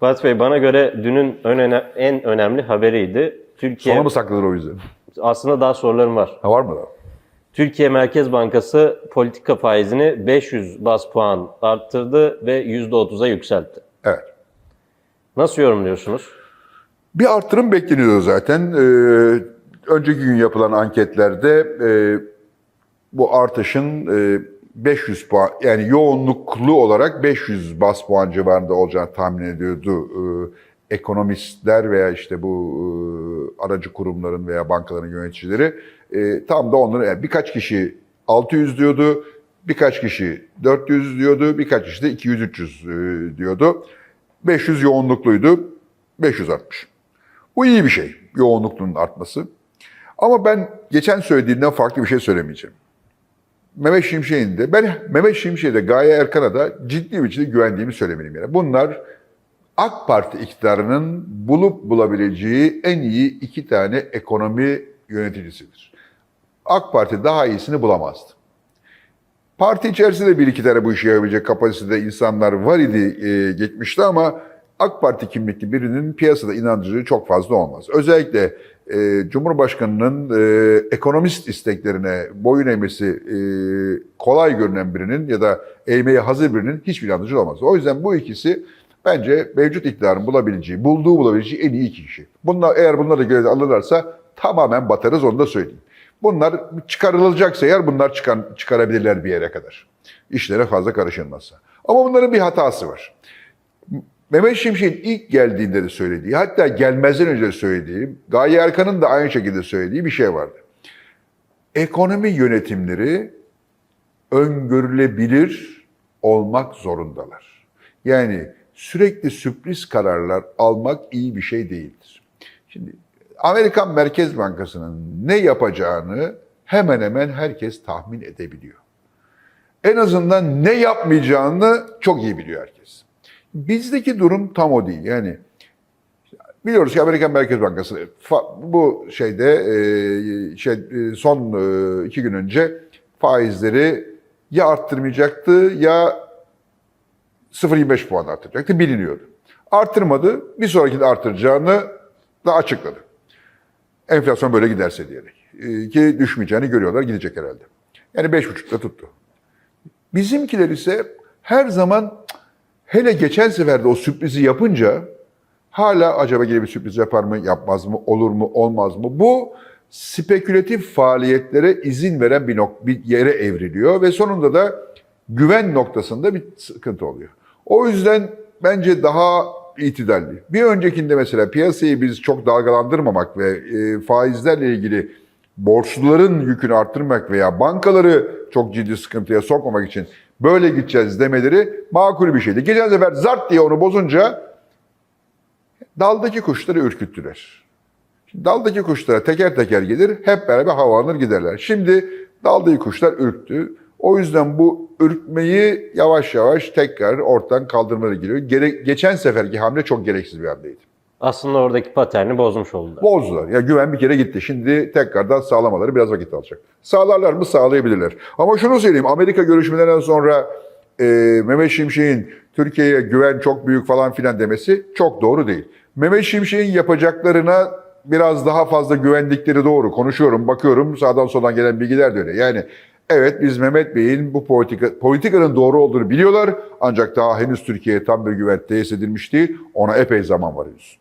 Fatih Bey bana göre dünün en, öne- en önemli haberiydi. Türkiye Sona mı saklanır o yüzden? aslında daha sorularım var. Ha var mı daha? Türkiye Merkez Bankası politika faizini 500 bas puan arttırdı ve %30'a yükseltti. Evet. Nasıl yorumluyorsunuz? Bir artırım bekleniyordu zaten. Ee, önceki gün yapılan anketlerde e, bu artışın e, 500 puan yani yoğunluklu olarak 500 bas puan civarında olacağını tahmin ediyordu. Ee, ekonomistler veya işte bu e, aracı kurumların veya bankaların yöneticileri E, tam da onların yani birkaç kişi 600 diyordu, birkaç kişi 400 diyordu, birkaç kişi de 200-300 e, diyordu. 500 yoğunlukluydu, 500 artmış. Bu iyi bir şey, yoğunluklunun artması. Ama ben geçen söylediğimden farklı bir şey söylemeyeceğim. Mehmet Şimşek'in de, ben Mehmet Şimşek'e de Gaye Erkan'a da ciddi bir biçimde güvendiğimi söylemeliyim. Yani. Bunlar AK Parti iktidarının bulup bulabileceği en iyi iki tane ekonomi yöneticisidir. AK Parti daha iyisini bulamazdı. Parti içerisinde bir iki tane bu işi yapabilecek kapasitede insanlar var idi e, geçmişte ama AK Parti kimlikli birinin piyasada inancı çok fazla olmaz. Özellikle e, Cumhurbaşkanı'nın e, ekonomist isteklerine boyun eğmesi e, kolay görünen birinin ya da eğmeye hazır birinin hiçbir inancı olmaz. O yüzden bu ikisi bence mevcut iktidarın bulabileceği, bulduğu bulabileceği en iyi iki kişi. Bunlar, eğer bunları da göreve alırlarsa tamamen batarız onu da söyleyeyim. Bunlar çıkarılacaksa eğer bunlar çıkan, çıkarabilirler bir yere kadar. İşlere fazla karışılmazsa. Ama bunların bir hatası var. Mehmet Şimşek'in ilk geldiğinde de söylediği, hatta gelmezden önce söylediği, Gaye Erkan'ın da aynı şekilde söylediği bir şey vardı. Ekonomi yönetimleri öngörülebilir olmak zorundalar. Yani sürekli sürpriz kararlar almak iyi bir şey değildir. Şimdi Amerikan Merkez Bankası'nın ne yapacağını hemen hemen herkes tahmin edebiliyor. En azından ne yapmayacağını çok iyi biliyor herkes. Bizdeki durum tam o değil. Yani biliyoruz ki Amerikan Merkez Bankası bu şeyde e, şey e, son e, iki gün önce faizleri ya arttırmayacaktı ya 0.25 puan arttıracaktı biliniyordu. Arttırmadı. Bir sonraki de arttıracağını da açıkladı. Enflasyon böyle giderse diyerek. Ki düşmeyeceğini görüyorlar. Gidecek herhalde. Yani 5.5'da tuttu. Bizimkiler ise her zaman hele geçen seferde o sürprizi yapınca hala acaba yine bir sürpriz yapar mı, yapmaz mı, olur mu, olmaz mı? Bu spekülatif faaliyetlere izin veren bir, nok- bir yere evriliyor ve sonunda da güven noktasında bir sıkıntı oluyor. O yüzden bence daha itidalli. Bir öncekinde mesela piyasayı biz çok dalgalandırmamak ve e, faizlerle ilgili borçluların yükünü arttırmak veya bankaları çok ciddi sıkıntıya sokmamak için böyle gideceğiz demeleri makul bir şeydi. Geçen sefer zart diye onu bozunca daldaki kuşları ürküttüler. Şimdi daldaki kuşlara teker teker gelir, hep beraber havalanır giderler. Şimdi daldaki kuşlar ürktü. O yüzden bu ürkmeyi yavaş yavaş tekrar ortadan kaldırmaları geliyor. Gere- geçen seferki hamle çok gereksiz bir hamleydi. Aslında oradaki paterni bozmuş oldular. Bozdular. Ya güven bir kere gitti. Şimdi tekrardan sağlamaları biraz vakit alacak. Sağlarlar mı? Sağlayabilirler. Ama şunu söyleyeyim. Amerika görüşmelerinden sonra e, Mehmet Şimşek'in Türkiye'ye güven çok büyük falan filan demesi çok doğru değil. Mehmet Şimşek'in yapacaklarına biraz daha fazla güvendikleri doğru. Konuşuyorum, bakıyorum sağdan soldan gelen bilgiler de öyle. Yani evet biz Mehmet Bey'in bu politika, politikanın doğru olduğunu biliyorlar. Ancak daha henüz Türkiye'ye tam bir güven tesis edilmiş değil. Ona epey zaman var henüz.